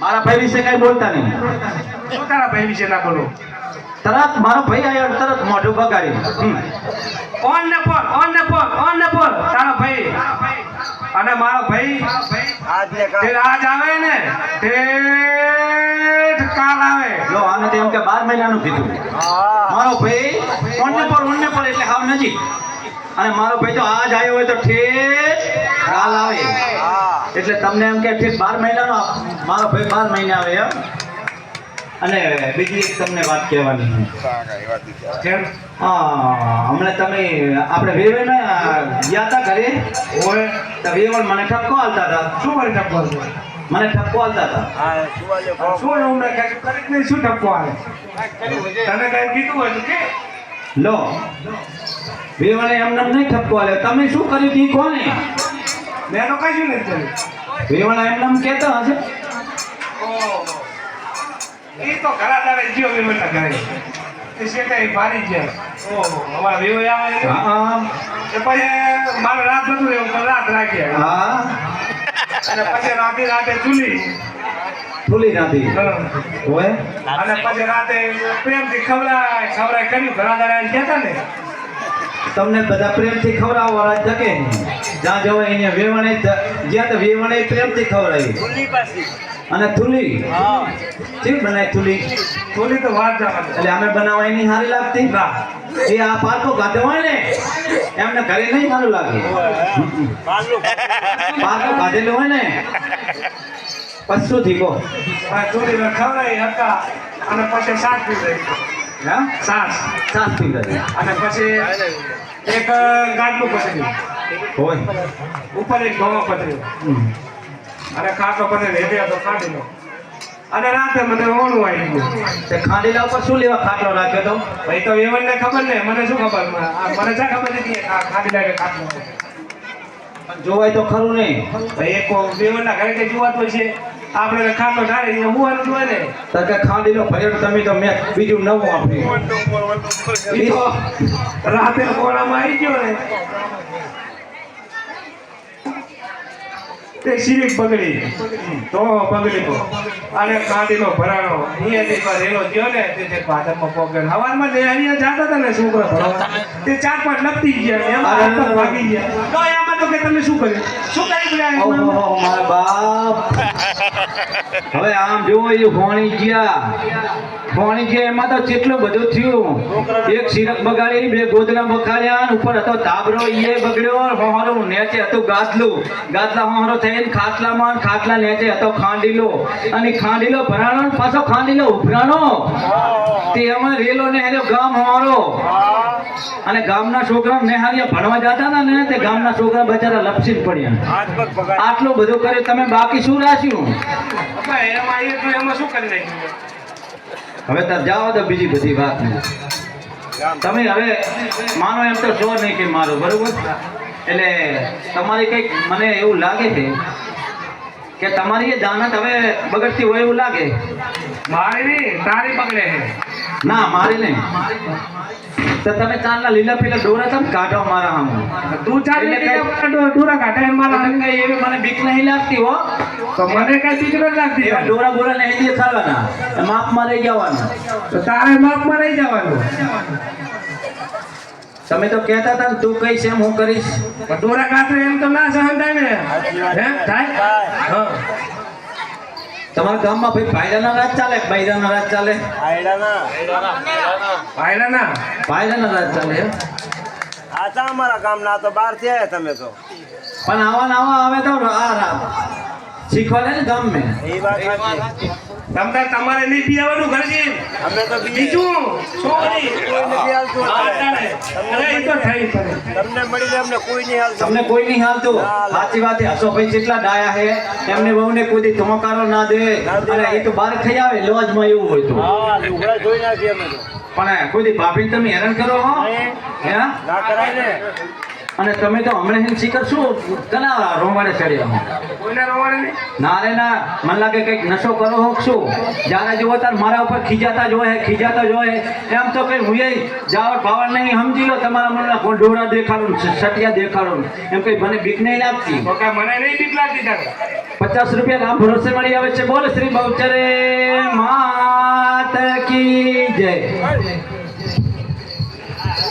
મારા ભાઈ વિશે કઈ બોલતા નહીં. તારા ભાઈ વિશે ના બોલો. તરત મારો ભાઈ આવ્યો તરત મોઢું બગાડી. ઓન ને ફોન ઓન ને ફોન ઓન ને ફોન તારો ભાઈ. અને મારો ભાઈ તે આજ આવે ને તે કાલ આવે. લો આને તેમ કે બાર મહિનાનું કીધું. મારો ભાઈ ઓનને પર ઓનને પર એટલે હાવ નજીક. અને મારો ભાઈ તો આજ આવ્યો હોય તો ઠેઠ કાલ આવે. એટલે તમને એમ કે ઠીક બાર મહિનાનો મારો ભાઈ બાર મહિને આવે એમ. અને બીજી એક તમને વાત કહેવાની છે. હમણાં તમે આપણે વેવણ ગયા હતા ઘરે? હોય. તો વેવણ મને ઠપકો હાલતા હતા. શું મને ઠપકો મને ઠપકો હાલતા હતા. શું કઈ કરી શું ઠપકો આવે તને કઈ કીધું હોય કે લો. વેવણે એમને નહીં ઠપકો આલે. તમે શું કર્યું તી કોને? મેં તો કશું નથી કર્યું. વેવણ એમને એમ કહેતા હશે. એ તો ઘણા તારે જીઓ વિમલના ઘરે. એ શેઠાઈ ભારી ગયા ઓહો અમારા વિવો આવે હા એ પછી મારે રાત નતું રહેવું રાત રાખ્યા. હા. અને પછી રાતે રાતે ચૂલી. ફૂલી હા. હોય અને પછી રાતે પ્રેમથી ખવડાય ખવડાય કર્યું. ઘણા દાડા કહેતા ને તમને બધા પ્રેમથી ખવડાવો રાજ જગે. જ્યાં જવો અહીંયા વેવણે જ્યાં તો વેવણે પ્રેમથી ખવડાવી. અને થુલી શી બનાવી થુલી ચૂલી તો વાત એટલે અમે બનાવવા એની સારી લાગતી? એ આ પાકો ખાતે હોય ને એમને ઘરે નહીં સારું લાગે. પાકો ખાધેલું હોય ને પશુ થી કહો? ખવડાવી હતા અને પછી સાચવી પીવડાવી. હા સાસ. સાસ પી ગઈ અને પછી એક ગાંઠનું પતર્યું હોય. ઉપર એક ઘઉં પતર્યું. અને ખાટલો પતર્યો તો હતો ખાટીલો અને રાતે મને ઓણું આવી ગયું. તે ખાંડીલા ઉપર શું લેવા ખાટલો રાખ્યો તો? ભાઈ તો એવનને ખબર ને મને શું ખબર? મને આ મને ક્યાં ખબર નથી આ કે ખાટલો જોવાય તો ખરું નહીં ભાઈ એક દેવનના ઘરે કઈ જોવાતું છે આપણે તો ખાટલો ઢાળે અહીંયા હુવાનું જ હોય ને? તો કે ખાંડીલો નો તો તમે તો મેં બીજું નવું આપ્યું રાતે કોળામાં આવી ગયો ને. તે સિરિક પગડી તો પગડી તો અને ખાંડીનો ભરાણો. અહીંયાથી પર એનો ગયો ને તે તે ભાજપમાં પોગડ હવારમાં જે અહીંયા જાતા હતા ને છોકરા ભણવા. તે ચાર પાંચ લપટી ગયા એમ હાથ ભાગી ગયા. તો એમાં તો કે તમે શું કર્યું? શું કર્યું મારા બાપ. હવે આમ જોવો એ ફોણી ગયા. ફોણી ગયા, એમાં તો કેટલું બધું થયું? એક સિરક બગાડી, બે ગોદડા બખાડ્યા ઉપર હતો તાબરો એ બગડ્યો, હોહરો નેચે હતું ગાદલું. ગાદલા હોહરો થઈને ખાટલામાં ખાટલા નેચે હતો ખાંડીલો. અને ખાંડીલો ભરાણો પાછો ખાંડીલો ઉભરાણો. તે એમાં રેલો ને ગામ હોરો અને ગામના છોકરા મેહારિયા ભણવા જતા ને તે ગામના છોકરા બચારા લપસીને પડ્યા. આટલું બધું કર્યું તમે બાકી શું રાખ્યું? હવે તાર જાઓ તો બીજી બધી વાત તમે હવે માનો એમ તો શો નહીં કે મારો બરોબર? એટલે તમારી કંઈક મને એવું લાગે છે કે તમારી એ દાનત હવે બગડતી હોય એવું લાગે. મારી તારી બગડે છે. ના મારી નહીં. તો તમે કાલના લીલા પીલા ડોરા તમે કાઢો મારા આમ તું કઈ ડોરા કાઢે મારા કઈ એવી મને બીક નહીં લાગતી હો. તો મને કઈ બીક નથી લાગતી. ડોરા બોરા નહીં દેખાડવાના માપમાં રહી જવાના. તો તારે માપમાં રહી જવાનું. તમે તો કહેતા હતા તું કઈ એમ હું કરીશ. ડોરા કાઢે એમ તો ના સહન થાય ને હે થાય. હા. તમારા ગામમાં ભાઈ ભાઈડાના રાજ ચાલે કે રાજ ચાલે? ભાઈલા ના ભાઈડાના રાજ ચાલે એમ? આચા અમારા ગામના તો બહાર છે તમે તો. પણ આવા આવા આવે તો આ રા- શીખવાડે ને ગામ મેં એ વાત સાચી. તમારે નહીં પીવાનું ઘરજી અમે તો બીજું? છોકરી કોઈ નથી હાલતું. અત્યારે. અરે એ તો થઈ પડે તમને મળી જાય અમને કોઈ નહીં હાલતું. તમને કોઈ નહીં હાલતું? સાચી વાત છે. ભાઈ જેટલા ડાયા હે એમને બહુને કોઈ ધમકારો ના દે. અરે એ તો બહાર ખાઈ આવે લોજમાં એવું હોય તો. હા લુગડા જોઈ નાખીએ અમે તો. પણ કોઈ ભાભી તમે હેરાન કરો હો? હે? ના કરાય ને. અને તમે તો હમણાં હિન શીખર શું? કના રોમાડે ચડ્યા ના રે ના મને લાગે કંઈક નશો કરો હોક શું? જ્યારે જુઓ તાર મારા ઉપર ખીજાતા જોયે ખીજાતા જોયે એમ તો કઈ હું જાવર ભાવર નહીં સમજી લો તમારા મનના ગોંઢોરા દેખાડો સટિયા દેખાડો. એમ કઈ મને બીક નહીં લાગતી? તો મને નહીં બીક લાગતી પચાસ રૂપિયા રામ ભરોસે મળી આવે છે. બોલ શ્રી બહુચરે માત કી જય.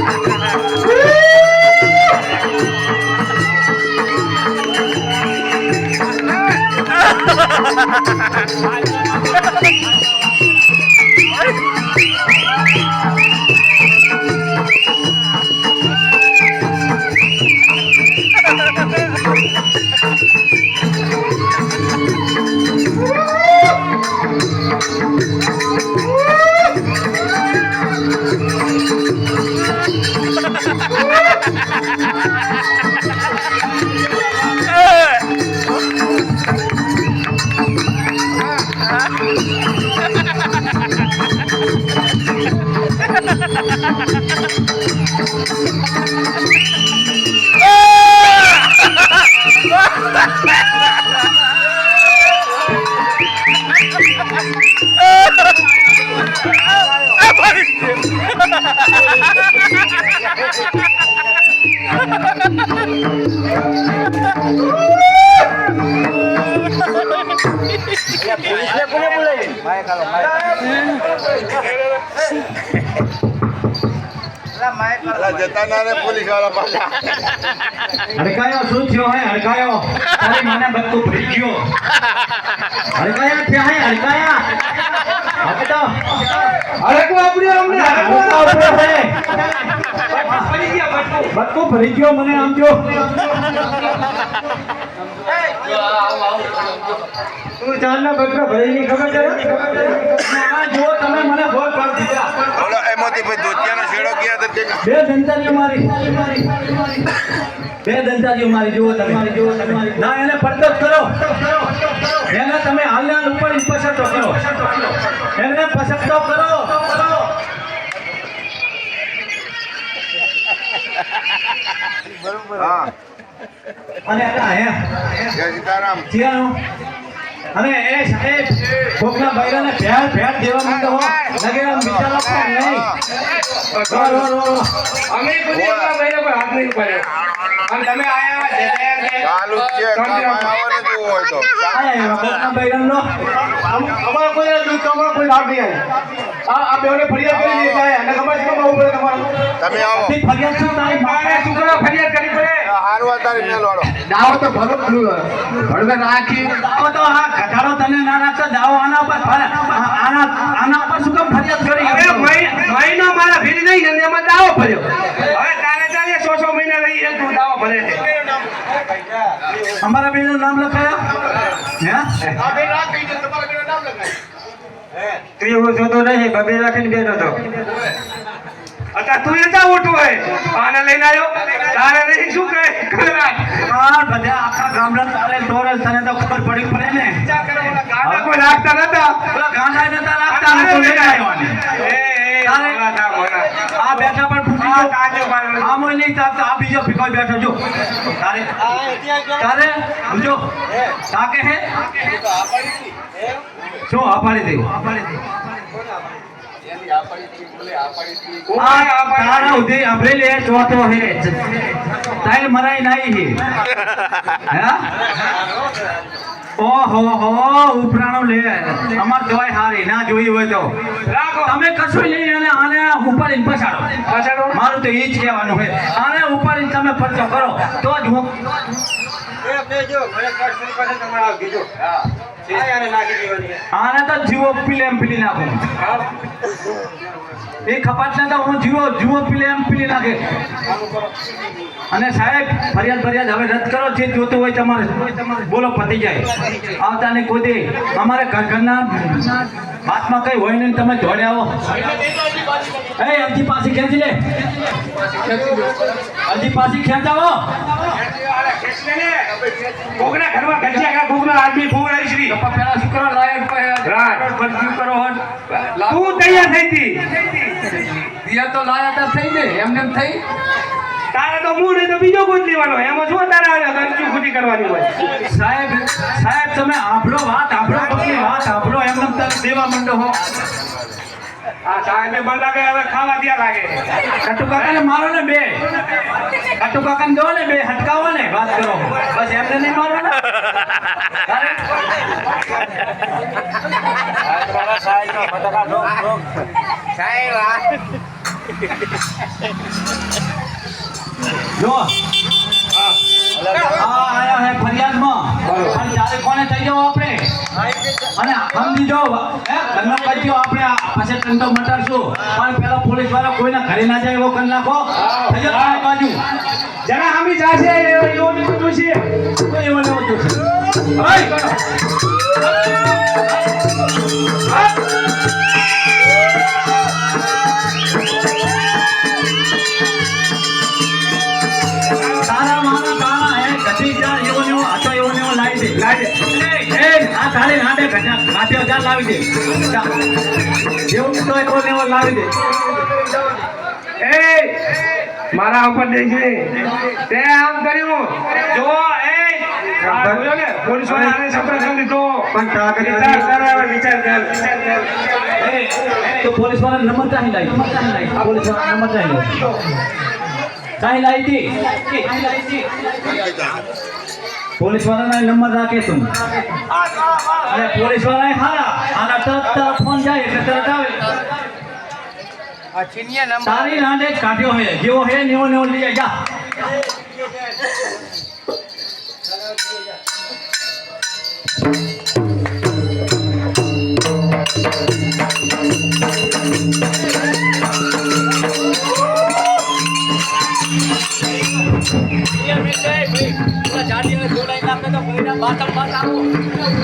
પોલીસ આવશે નહીં આવે પોલીસને કોને બોલાવી માય કાલો જતા ના રે પોલીસવાળા પાછા હડકાયો શું થયો હે હડકાયો તારી માને બક્કુ ભરી ગયો હડકાયા થયા હે હડકાયા અમને હડકા હડકવા ઉપર હે પડી ગયા બટકું. બક્કુ ભરી ગયો મને આમ જો તું ચાંદના બટકા ભરીની ખબર છે આ જુઓ તમે મને બોલ પાડ દીધા બોલો એમાંથી ભાઈ ધોતિયાનો છેડો ગયા હતા તે બે દંતારીઓ મારી બે દંતારીઓ મારી જુઓ તમારી જુઓ તમારી ના એને પડતો કરો. એને તમે હાલના ઉપર પસંદ કરો. એને પસંદ કરો. હા. અને આ હે. જય સીતારામ. જીયાનું. અને એ સાહેબ કોકના બૈરાને ભેળ ભેળ દેવા માંગતો હો લગે આમ બિચારા પણ નહીં રો, રો, રો, રો. અમે કોઈ એમના ભાઈને પર હાથ નહીં ઉપાડ્યો અને તમે આયા જે તે ચાલુ છે હોય તો આયા કોકના બૈરાનો અમારા કોઈ દૂધ તમારા કોઈ લાભ નહીં આ આ બેવને ફરિયાદ કરી દીધી છે અને ખબર છે બહુ પડે તમારું તમે આવો ફરિયાદ શું તારી મારે શું કરવા ફરિયાદ કરવી પડે હારવા તારી મેલ દાવો તો ભરો ભડવે રાખી. દાવો તો હા ઘટાડો તને ના રાખતો દાવો આના ઉપર આના આના ઉપર શું કામ ફરિયાદ કરી હવે મહિ- મહિનો મારા ભીડ નહીં અને એમાં દાવો ભર્યો. હવે તારે ચાલે સો સો મહિના લઈ એ તું દાવો ભરે છે. અમારા બેનું નામ લખાયા? હે? તું એવું જોતો નહીં બબે રાખીને બેનો તો. અત્યારે તું એ જા ઉઠું હોય. આને લઈને આવ્યો તારે નહીં શું કહે? આ બધા આખા ગામડા તારે તને તો ખબર પડી પડે ને. કોઈ નતા? નતા લાગતા ને લઈને આવ્યો આને. એ, એ, તારે- મોના થા, મોના. આ બેઠા પણ. આમ નહીં તાર આ બીજો ભીખો બેઠો જો. તારે તારે જો તાકે હે? શું આ પાડી દે આ આ પાડે તારા ઉદય અભરેલે ચોથો હે. તાઈલ મરાઈ નાઈ હે. હે? ઓહો હો ઉપરાણો લે. અમાર દવાઈ હારી ના જોઈ હોય તો. તમે કશું લઈ અને આને ઉપાડીને પછાડો. પછાડો? મારું તો એ જ કહેવાનું છે. આને ઉપાડીને તમે પરચો કરો. તો જ હું આને તો જીવો પીલે એમ પીલી નાખું. એ ખપાટ ને તો હું જીવો જીવો પીલે એમ પીલી નાખે. અને સાહેબ ફરિયાદ ફરિયાદ હવે રદ કરો જે જોતું હોય તમારે. બોલો પતી જાય. આવતા ને કોઈ દે અમારે ઘર ઘરના હાથમાં કઈ હોય નહીં તમે જોડે આવો. એ અરજી પાછી ખેંચી લે. અરજી પાછી ખેંચાવો. કોકના ઘરમાં ગંજિયા ખા, કોકના આદમી ફૂવડાવી શ્રી. પેલા શું કરો લાયક રાજ. બધું કરો તું તૈયાર થઈ હતી દિયા તો લાયા તાર થઈ જાય એમને થઈ. તારે તો મૂળ નહીં તો બીજો કોઈ લેવાનો એમાં શું તારે ખુદી કરવાની હોય. સાહેબ સાહેબ તમે આપણો વાત પગની વાત આપણો એમને એમ તમે દેવા માંડો હો. આ સાહેબે મને લાગે હવે ખાવા ત્યાં લાગે. કટુ કાકાને મારો ને બે. કટુ કાકાને દો ને બે હટકાવો ને વાત કરો. બસ એમને નહીં મારો ને. જો. આ આયા હે ફરિયાદમાં. પણ ચારે કોને થઈ જાવ આપણે? અને સમજી હે? કહી આપણે. પાસે ટંટો મટાડશું પણ પેલા પોલીસવાળા કોઈના ઘરે ના જાય એવો કરી નાખો. બાજુ. જરા હામી જાશે એવો નીકળતું છે. એવો લેવો જોશે જા લાવી દે જેવું તો ને એવો લાવી દે એ મારા ઉપર દેખી તે આમ કર્યું જો એ પોલીસ વાળાને સંપ્રસારણ લીધો પણ વિચાર કર વિચાર કર તો પોલીસવાળા નંબર ચાહી લાવી પોલીસવાળા નંબર ચાહી લાવી ચાહી લાવી લાવી પોલીસ વાળાના નંબર રાખે તું અને પોલીસવાળા હારા. આના તરત તરત ફોન જાય એટલે તરત આવે. સારી રાંડે કાઢ્યો હે. જેવો હે નેવો નેવો લઈ જા. 马钢，马钢